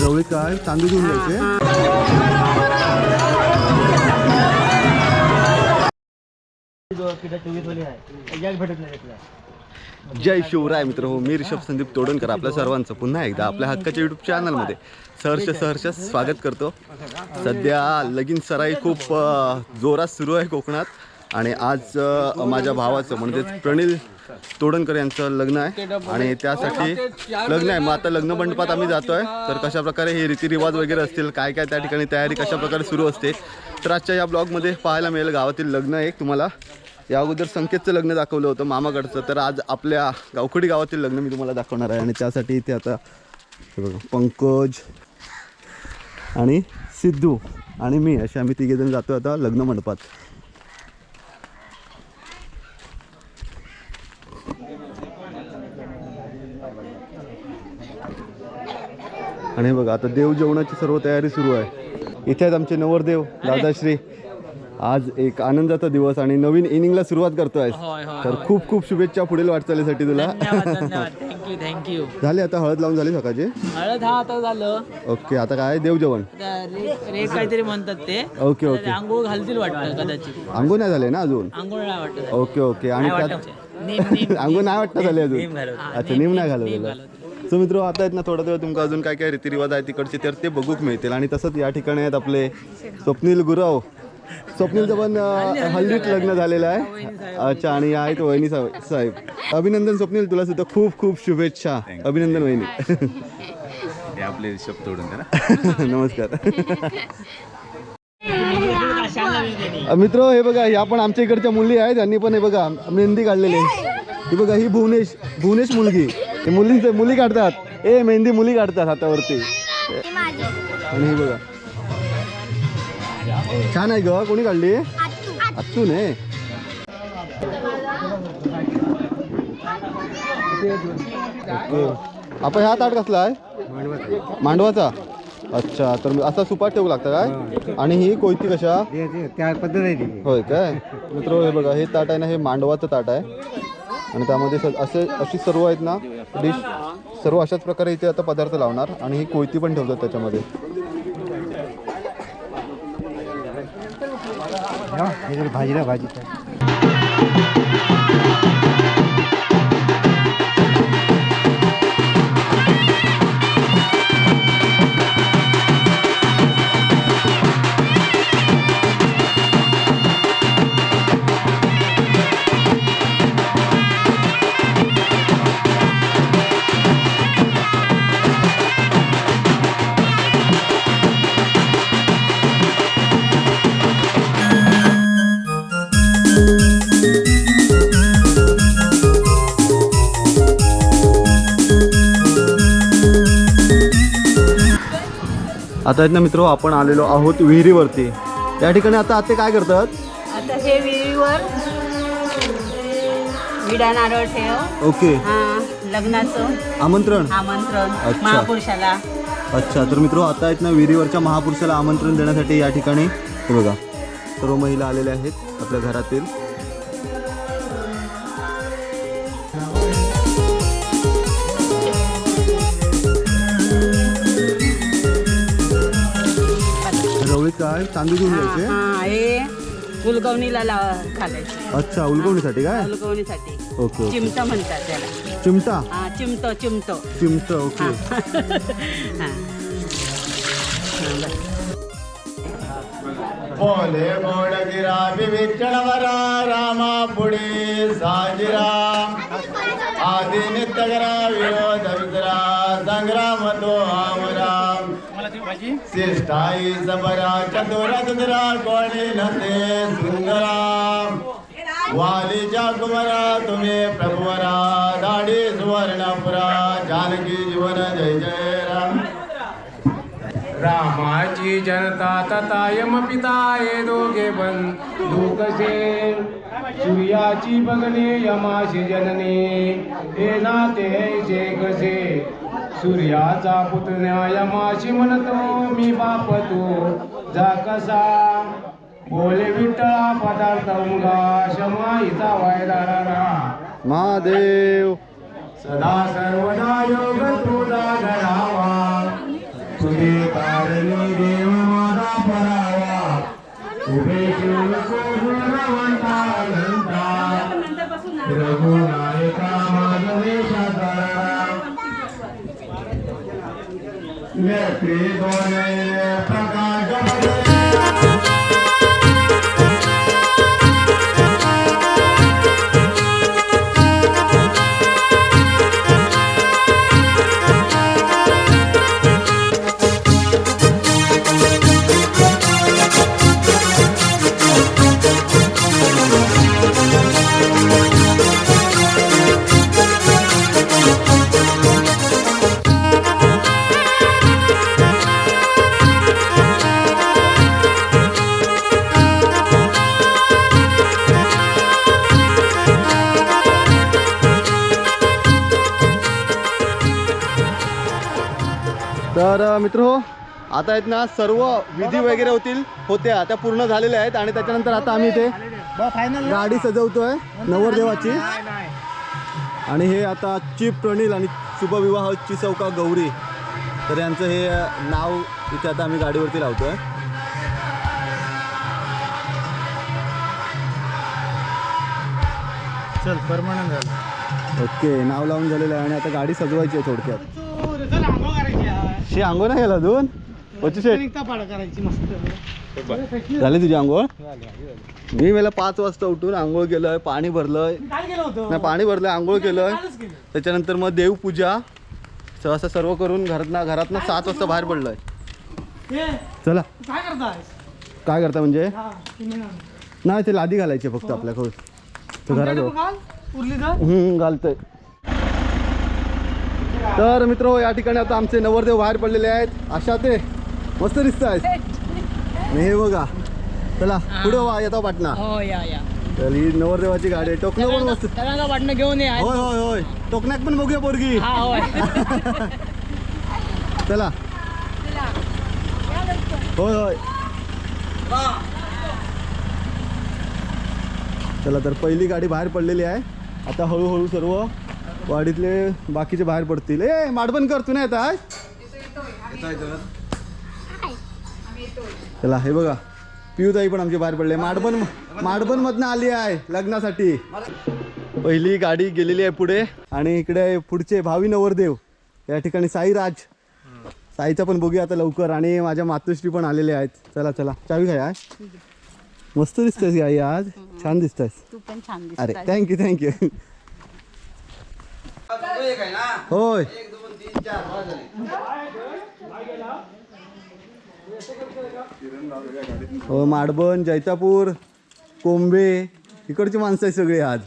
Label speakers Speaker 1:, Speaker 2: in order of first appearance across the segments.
Speaker 1: रवळी काय तांदूळ घेऊन जायचे जय शिवराय मित्र हो मी ऋषभ संदीप तोडणकर आपल्या सर्वांचं पुन्हा एकदा आपल्या हक्काच्या युट्यूब चॅनलमध्ये सहर्ष सहर्ष स्वागत करतो. सध्या लगीन सराई खूप अ, जोरात सुरू आहे कोकणात आणि आज अ, माझ्या भावाचं म्हणजेच प्रणील तोडणकर यांचं लग्न आहे आणि त्यासाठी लग्न आहे. मग आता लग्न मंडपात आम्ही जातोय. तर कशा प्रकारे हे रीतिरिवाज वगैरे असतील काय काय त्या ठिकाणी तयारी कशा प्रकारे सुरू असते तर आजच्या या ब्लॉगमध्ये पाहायला मिळेल गावातील लग्न एक तुम्हाला. या अगोदर संकेतचं लग्न दाखवलं होतं मामाकडचं तर आज आपल्या गावखडी गावातील लग्न मी तुम्हाला दाखवणार आहे. आणि त्यासाठी इथे आता हे बघा पंकज आणि सिद्धू आणि मी असे आम्ही तिघेजण जातो आता लग्न मंडपात. आणि बघा आता देव जेवणाची सर्व तयारी सुरू आहे. इथे आहेत आमचे नवरदेव दादाश्री आज एक आनंदाचा दिवस आणि नवीन इनिंगला सुरुवात करतोय.
Speaker 2: होय होय
Speaker 1: तर खूप खूप शुभेच्छा पुढील वाटचालीसाठी तुला.
Speaker 2: धन्यवाद धन्यवाद. थँक्यू थँक्यू
Speaker 1: झाले आता हळद लावून झाली सकाळची?
Speaker 2: हळद हा आता झालं.
Speaker 1: ओके आता काय? देव जेवण.
Speaker 2: आता रे रे काहीतरी म्हणतात ते. Okay
Speaker 1: okay.
Speaker 2: आंघोळ घालतील वाटतं कदाचित.
Speaker 1: अंगो नाही झाले ना अजून?
Speaker 2: आंघोळ नाही वाटत
Speaker 1: ओके ओके. आणि त्यात अंगो नाही वाटतं झाले अजून. अच्छा नेम नाही घालवलेलं. सो मित्र आता आहेत ना थोडा वेळ तुमका अजून काय काय रीतिरिवाज आहे तिकडचे तर ते बघूक मिळतील. आणि तसंच या ठिकाणी आहेत आपले स्वप्नील गुरव. स्वप्नीलचं पण हल्लीच लग्न झालेलं आहे. अच्छा आणि आहेत वहिनी साहेब साहेब. अभिनंदन स्वप्नील तुला सुद्धा खूप खूप शुभेच्छा. अभिनंदन वहिनी.
Speaker 3: हे आपले रिषभ तोडून ना.
Speaker 1: नमस्कार. मित्र हे बघा ह्या पण आमच्या इकडच्या मुली आहेत. त्यांनी पण हे बघा मेहंदी काढलेली आहे. ही बघा ही भुवनेश भुवनेश मुलगी. मुलींचे मुली काढतात. ए मेहंदी मुली काढतात हातावरती. आणि ही बघा. छान आहे ग कोणी काढली आत्तू ने ओके आपण ह्या ताट कसला आहे? मांडवाचा. अच्छा तर असा सुपात ठेवू लागतं काय? आणि ही कोयती कशा?
Speaker 4: त्या पद्धत आहे
Speaker 1: होय काय? मित्र हे बघा हे ताट आहे ना हे मांडवाचं ताट आहे. आणि त्यामध्ये असे अशी सर्व आहेत ना डिश सर्व अशाच प्रकारे इथे आता पदार्थ लावणार आणि ही कोयती पण ठेवतात त्याच्यामध्ये
Speaker 4: हे जर भाजीला भाजी.
Speaker 1: आता आहेत ना मित्र आपण आलेलो आहोत विहिरीवरती. त्या ठिकाणी आता आते काय करतात?
Speaker 5: आता हे विहिरीवर विडा नारळ ठेव.
Speaker 1: ओके.
Speaker 5: हा लग्नाचं
Speaker 1: आमंत्रण?
Speaker 5: आमंत्रण. महापुरुषाला.
Speaker 1: अच्छा तर मित्र आता आहेत ना विहिरीवरच्या महापुरुषाला आमंत्रण देण्यासाठी या ठिकाणी हे बघा. सर्व महिला आलेल्या आहेत आपल्या घरातील. काय? तांदूळ घेऊन जायचे?
Speaker 5: हा हे उलगवणीला लाव घालायचं.
Speaker 1: अच्छा उलगवणीसाठी काय?
Speaker 5: उलगवणीसाठी.
Speaker 1: Okay okay.
Speaker 5: चिमट म्हणतात त्याला.
Speaker 1: चिमटा?
Speaker 5: हा चिमट चिमट.
Speaker 1: चिमट ओके.
Speaker 5: हा.
Speaker 6: बोले विठ्ठलवरा रामा पुढे साजिरा. आदि नित्यगरा विरोध विसरा शिष्टाई सबरा चतुरा चतुरा कोणी नसे सुंदरा वालीच्या कुमारा तुम्ही प्रभुवरा. दाढी सुवर्णपुरा जानकी जीवन जय जय राम
Speaker 7: रामाची जनता तथा यम पिता ये दोघे बन कसे सूर्याची बघणे यमाशी जननी. हे नाते ऐसे कसे सूर्याचा पुतण्या यमाशी म्हणतो मी बाप तू. जा कसा? बोले विठ्ठला पदार्थ मुगा शमाईचा वायदारा
Speaker 1: महादेव.
Speaker 7: सदा सर्वदा योग तुझा धरावा. तुझे कारणी देव माझा परावा उभे शिव कोणवंता अनंता रघुनायका प्रकाश
Speaker 1: मित्र हो. आता आहेत ना सर्व विधी वगैरे होतील होत्या. त्या पूर्ण झालेल्या आहेत आणि त्याच्यानंतर आता आम्ही इथे गाडी सजवतोय नवरदेवाची. आणि हे आता चिप प्रणील आणि शुभविवाह चिसौका गौरी. तर यांचं हे नाव इथे आता आम्ही गाडीवरती लावतोय.
Speaker 4: चल परमानंद झालं.
Speaker 1: ओके नाव लावून झालेलं आहे आणि आता गाडी सजवायची आहे थोडक्यात. शी आंघोळ नाही गेला दोन पच्चीस
Speaker 4: करायची मस्त.
Speaker 1: झाली तुझी आंघोळ? मी मला पाच वाजता उठून आंघोळ केलंय पाणी भरलंय.
Speaker 4: काय केलं होतं.
Speaker 1: नाही पाणी भरलंय आंघोळ केलंय. त्याच्यानंतर मग देवपूजा. असं सर्व करून घरातनं घरातनं सात वाजता बाहेर पडलोय. चला.
Speaker 4: काय करताय?
Speaker 1: काय करता म्हणजे? नाही ते लादी घालायची फक्त आपल्याकडून. तर? हम्म, घालतोय. तर मित्र या ठिकाणी आता आमचे नवरदेव बाहेर पडलेले आहेत. अशा ते मस्त दिसत आहेत. आणि हे बघा. चला पुढे वा येतो पाटणा.
Speaker 2: हो या या.
Speaker 1: तर ही नवरदेवाची गाडी आहे. टोकणं पण मस्त.
Speaker 2: वाटणं घेऊन ये.
Speaker 1: होय होय होय. टोकण्यात पण बघूया पोरगी.
Speaker 2: हा होय.
Speaker 1: चला. होय होय. चला तर पहिली गाडी बाहेर पडलेली आहे. आता हळूहळू सर्व वाडीतले बाकीचे बाहेर पडतील. ए माडबन कर तू नाही येत आहे चला हे बघा. पिऊताई पण आमची बाहेर पडले. माडबन मधनं आली आहे लग्नासाठी. पहिली गाडी गेलेली आहे पुढे. आणि इकडे पुढचे भावी नवरदेव. या ठिकाणी साईराज. साईचा पण बघूया आता लवकर. आणि माझ्या मातोश्री पण आलेले आहेत. चला चला. चावी काय मस्त दिसतेस आई आज. छान दिसतेस
Speaker 5: छान
Speaker 1: अरे थँक्यू थँक्यू होय. हो माडबन जैतापूर कोंबे इकडची माणसं आहे सगळी आज.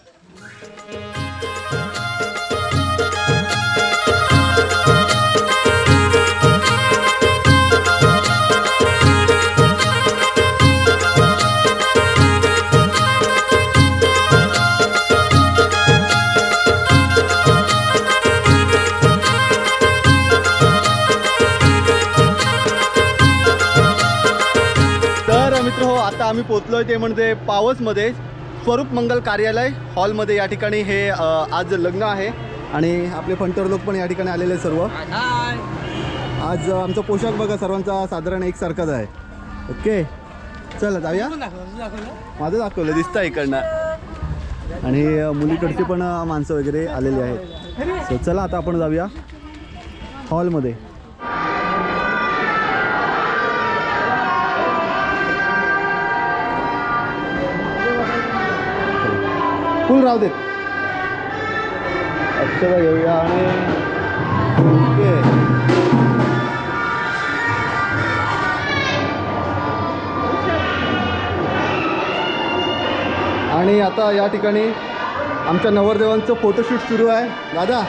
Speaker 1: आता आम्ही पोचलोय ते म्हणजे पावसमध्ये स्वरूप मंगल कार्यालय हॉलमध्ये या ठिकाणी हे आज लग्न आहे. आणि आपले फंटर लोक पण या ठिकाणी आलेले सर्व. आज आमचा पोशाख बघा सर्वांचा साधारण एकसारखाच आहे. ओके? चला जाऊया. माझं दाखवलं दिसतं इकडनं. आणि मुलीकडची पण माणसं वगैरे आलेली आहेत. So, चला आता आपण जाऊया हॉलमध्ये फुल राहू देत. अक्षरा घेऊया आणि ओके आणि आता या ठिकाणी आमच्या नवरदेवांचं फोटोशूट सुरू आहे. दादा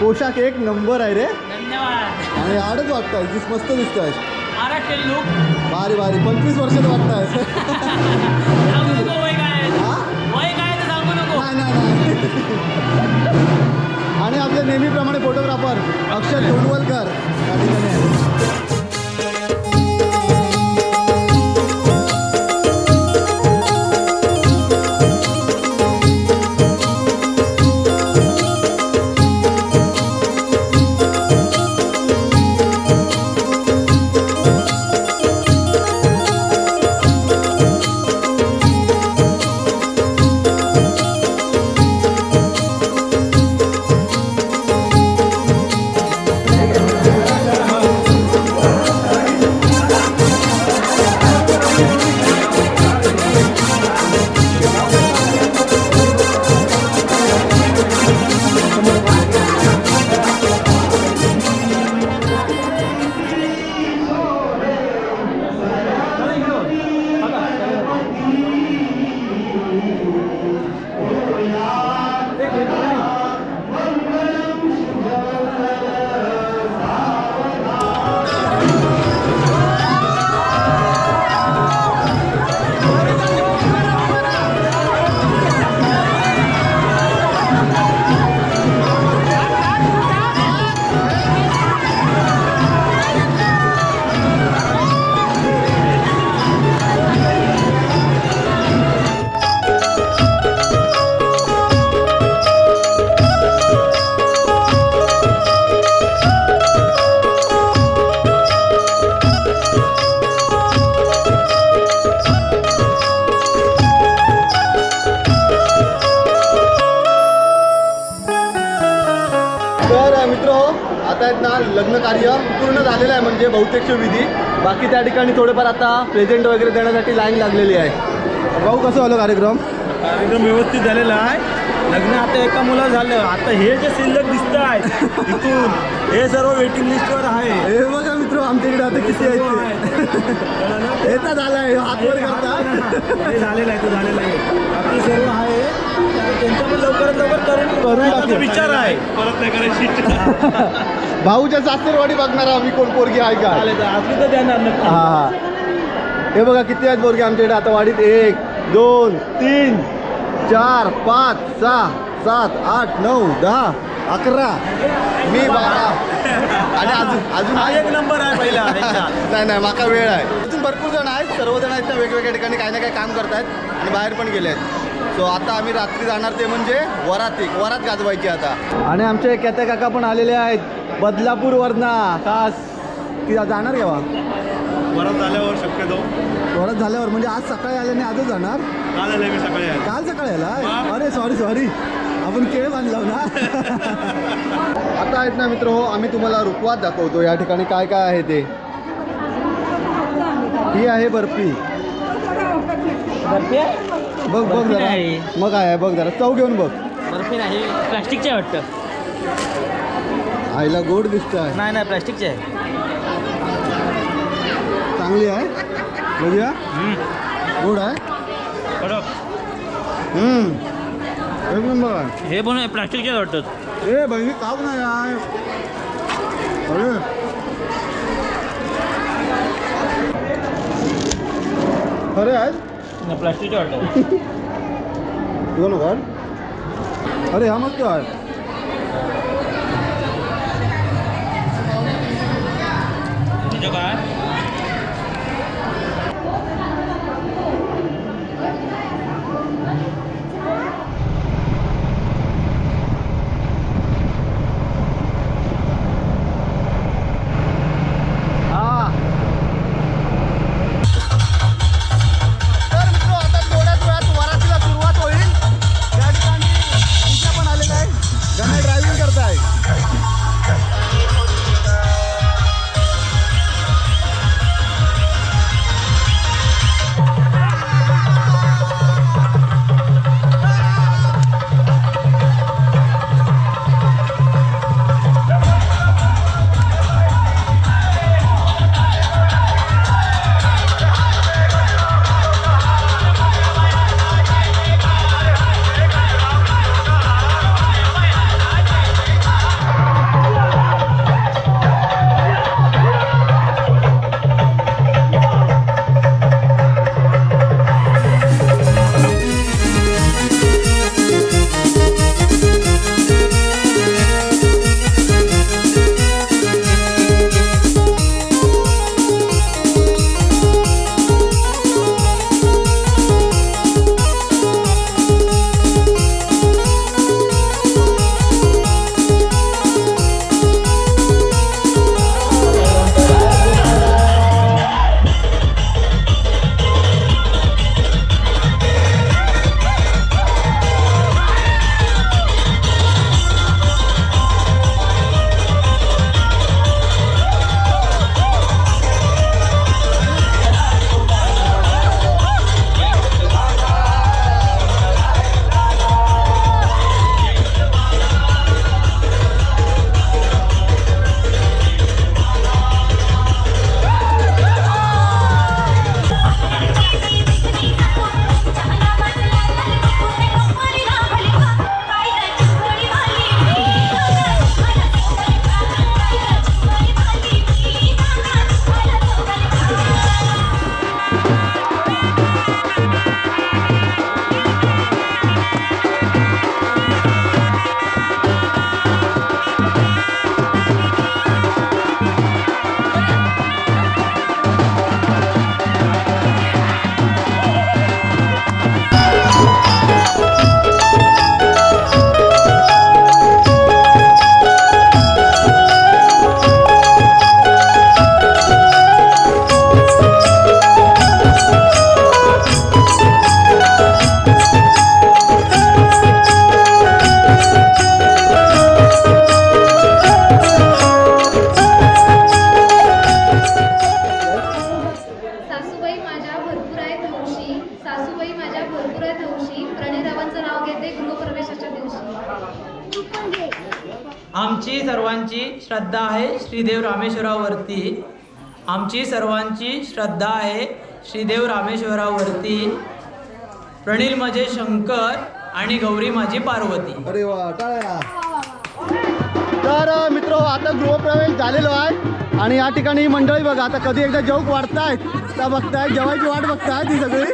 Speaker 1: पोशाख एक नंबर आहे रे.
Speaker 2: धन्यवाद.
Speaker 1: आणि आडच वाटतं दिस मस्त दिसत आहे
Speaker 2: महाराष्ट्र लुक
Speaker 1: भारी भारी. पंचवीस वर्षात वाटत आहे अक्षय तोंडवलकर. आहेत ना लग्न कार्य पूर्ण झालेलं आहे म्हणजे बहुतेक विधी. बाकी त्या ठिकाणी थोडेफार आता प्रेझेंट वगैरे देण्यासाठी लाईन लागलेली आहे. भाऊ कसं झालं कार्यक्रम?
Speaker 8: कार्यक्रम व्यवस्थित झालेला आहे. लग्न आता एका मुला झालं. आता हे जे शिल्लक दिसत आहे इथून हे सर्व वेटिंग लिस्टवर आहे.
Speaker 1: हे बघा मित्र आमच्या इकडे आता किती आहेत हे तर झालं आहे हात वर करता
Speaker 8: झालेलं आहे ते झालेलं आहे. आपली सर्व आहे. तर त्यांचं पण लवकरात लवकर करून
Speaker 1: टाकू.
Speaker 8: विचार आहे. परत नाही करायची.
Speaker 1: भाऊच्या सासरवाडी बघणार आम्ही कोण पोरगी आहे का?
Speaker 8: चालेल तर देणार
Speaker 1: हा हा. बघा किती आहेत पोरगी आमच्या इकडे? आता वाडीत एक दोन तीन चार पाच सहा सात आठ नऊ दहा अकरा. मी बारा. आणि अजून अजून
Speaker 8: हा एक नंबर आहे पहिला.
Speaker 1: नाही नाही माका वेळ आहे. अजून भरपूर जण आहेत. सर्वजण आहेत ना वेगवेगळ्या ठिकाणी काही ना काही काम करतायत आणि बाहेर पण गेले आहेत सो आता आम्ही रात्री जाणार ते म्हणजे वरात वरात गाजवायची आता. आणि आमचे केते काका पण आलेले आहेत. बदलापूर वरना खास की जाणार केव्हा?
Speaker 8: परत झाल्यावर शक्यतो.
Speaker 1: वरात झाल्यावर म्हणजे आज सकाळी आल्याने आजच जाणार?
Speaker 8: काल आलोय मी सकाळी आलो.
Speaker 1: काल सकाळी आला? अरे सॉरी सॉरी आपण केळ बांधला ना? आता आहेत ना मित्र हो आम्ही तुम्हाला रुकवात दाखवतो. या ठिकाणी काय काय आहे ते? ही आहे बर्फी.
Speaker 2: बर्फी आहे?
Speaker 1: बघ बघ
Speaker 2: बर्फी
Speaker 1: जरा.
Speaker 2: नाही.
Speaker 1: मग काय आहे बघ जरा. चव घेऊन बघ.
Speaker 2: बर्फी नाही प्लास्टिकचे आहे वाटतं.
Speaker 1: आईला गोड दिसत आहे
Speaker 2: नाही नाही प्लास्टिकचे आहे.
Speaker 1: चांगली आहे. बघूया. गोड आहे. हम्म. एक नंबर आहे
Speaker 2: हे पण प्लास्टिकचे वाटतात
Speaker 1: ए बहिणी काप नाही आहे. अरे. खरे आहेत
Speaker 2: प्लास्टिकचे वाटतात
Speaker 1: दोन घर अरे हा मस्त आहे
Speaker 2: आमची सर्वांची श्रद्धा आहे श्रीदेव रामेश्वरावरती. प्रणील माझे शंकर आणि गौरी माझी पार्वती.
Speaker 1: अरे वा टाळ्या. तर मित्र आता गृहप्रवेश झालेलो आहे. आणि या ठिकाणी ही मंडळी बघा आता कधी एकदा जेवक वाढतायत. त्या बघताय जेवायची वाट बघताय ती सगळी.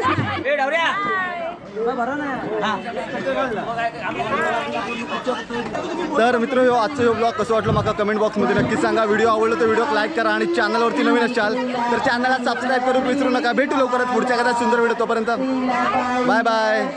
Speaker 1: तर मित्र ह्यो आजचा ह्यो ब्लॉग कसं वाटलं मला कमेंट बॉक्समध्ये नक्की सांगा. व्हिडिओ आवडलं तर व्हिडिओ लाईक करा आणि चॅनलवरती नवीन असाल तर चॅनलला सबस्क्राईब करून विसरू नका. भेटू लवकरच पुढच्या कदा सुंदर व्हिडिओ तोपर्यंत. Bye bye